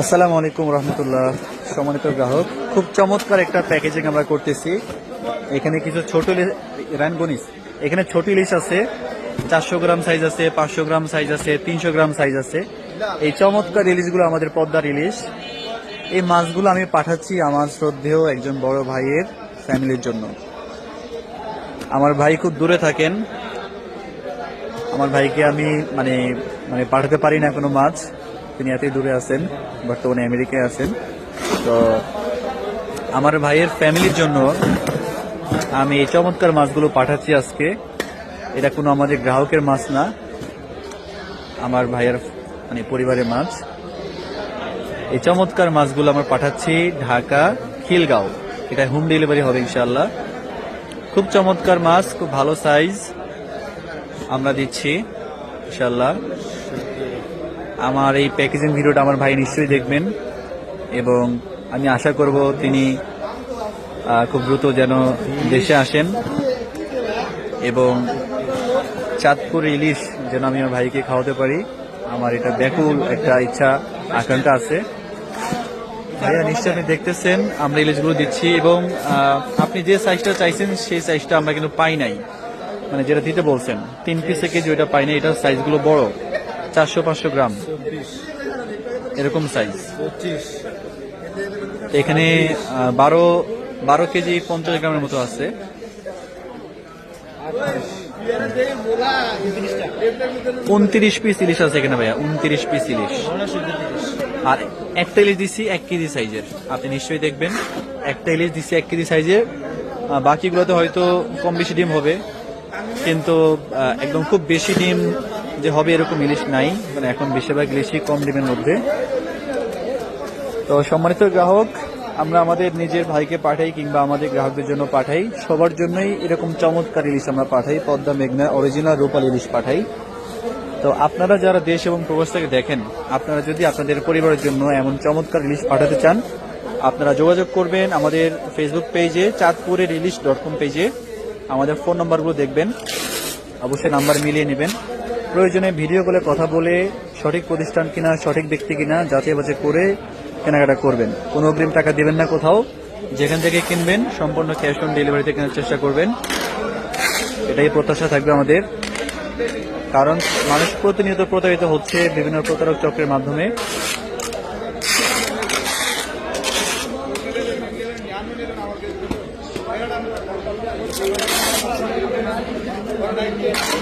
আসসালামু আলাইকুম রহমতুল্লাহ। সম্মানিত গ্রাহক, খুব চমৎকার একটা প্যাকেজিং আমরা করতেছি। এখানে কিছু ছোট রানগনিস। এখানে ছোট ইলিশ আছে, চারশো গ্রাম সাইজ আছে, পাঁচশো গ্রাম সাইজ আছে, তিনশো গ্রাম সাইজ আছে। এই চমৎকার ইলিশগুলো আমাদের পদ্মার ইলিশ। এই মাছগুলো আমি পাঠাচ্ছি আমার শ্রদ্ধেয় একজন বড় ভাইয়ের ফ্যামিলির জন্য। আমার ভাই খুব দূরে থাকেন। আমার ভাইকে আমি মানে মানে পাঠাতে পারি না কোনো মাছ। তিনি এতই দূরে আছেন, বর্তমানে আমেরিকায় আছেন। তো আমার ভাইয়ের ফ্যামিলির জন্য আমি এই চমৎকার মাছগুলো পাঠাচ্ছি আজকে। এটা কোনো আমাদের গ্রাহকের মাছ না, আমার ভাইয়ের মানে পরিবারের মাছ। এই চমৎকার মাছগুলো আমরা পাঠাচ্ছি ঢাকা, খিলগাঁও। এটা হোম ডেলিভারি হবে ইনশাল্লাহ খুব চমৎকার মাছ, খুব ভালো সাইজ। আমরা দিচ্ছি ইনশাল্লাহ আমার এই প্যাকেজিং ভিডিওটা আমার ভাই নিশ্চয়ই দেখবেন এবং আমি আশা করব তিনি খুব দ্রুত যেন দেশে আসেন এবং চাঁদপুর ইলিশ যেন আমি আমার ভাইকে খাওয়াতে পারি। আমার এটা ব্যাকুল একটা ইচ্ছা, আকাঙ্ক্ষা আছে। ভাইয়া, নিশ্চয়ই আপনি দেখতেছেন, আমরা ইলিশগুলো দিচ্ছি এবং আপনি যে সাইজটা চাইছেন, সেই সাইজটা আমরা কিন্তু পাই নাই। মানে যেটা দিতে বলছেন, তিন পিস কেজি ওইটা পাইনি, এটার সাইজগুলো বড়, চারশো পাঁচশো গ্রাম। এরকম সাইজ এখানে বারো বারো কেজি পঞ্চাশ গ্রামের মতো আছে। উনত্রিশ পিস ইলিশ আছে এখানে ভাইয়া, উনত্রিশ পিস ইলিশ। আর একটা ইলিশ দিচ্ছি এক কেজি সাইজের আপনি নিশ্চয়ই দেখবেন, একটা ইলিশ দিচ্ছি এক কেজি সাইজের বাকিগুলোতে হয়তো কম বেশি ডিম হবে। কিন্তু একদম খুব বেশি ডিম যে হবে এরকম ইলিশ নাই। মানে এখন বেশিরভাগ ইলিশই কম ডিমের মধ্যে। তো সম্মানিত গ্রাহক, আমরা আমাদের নিজের ভাইকে পাঠাই কিংবা আমাদের গ্রাহকদের জন্য পাঠাই। সবার জন্যই এরকম চমৎকার ইলিশ আমরা পাঠাই। পদ্মা, মেঘনা অরিজিনাল রূপাল ইলিশ পাঠাই। তো আপনারা যারা দেশ এবং প্রবাস থেকে দেখেন, আপনারা যদি আপনাদের পরিবারের জন্য এমন চমৎকার ইলিশ পাঠাতে চান, আপনারা যোগাযোগ করবেন আমাদের ফেসবুক পেজে চাঁদপুরের ইলিশ ডট কম পেজে আমাদের ফোন নম্বরগুলো দেখবেন। অবশ্যই নাম্বার মিলিয়ে নেবেন। প্রয়োজনে ভিডিও কলে কথা বলে সঠিক প্রতিষ্ঠান কিনা, সঠিক ব্যক্তি কিনা, যাচাই বাছাই করে কেনাকাটা করবেন। কোনো অগ্রিম টাকা দেবেন না কোথাও। যেখান থেকে কিনবেন, সম্পূর্ণ ক্যাশ অন ডেলিভারিতে কেনার চেষ্টা করবেন। এটাই প্রত্যাশা থাকবে আমাদের। কারণ মানুষ প্রতিনিয়ত প্রতারিত হচ্ছে বিভিন্ন প্রতারক চক্রের মাধ্যমে। Gracias.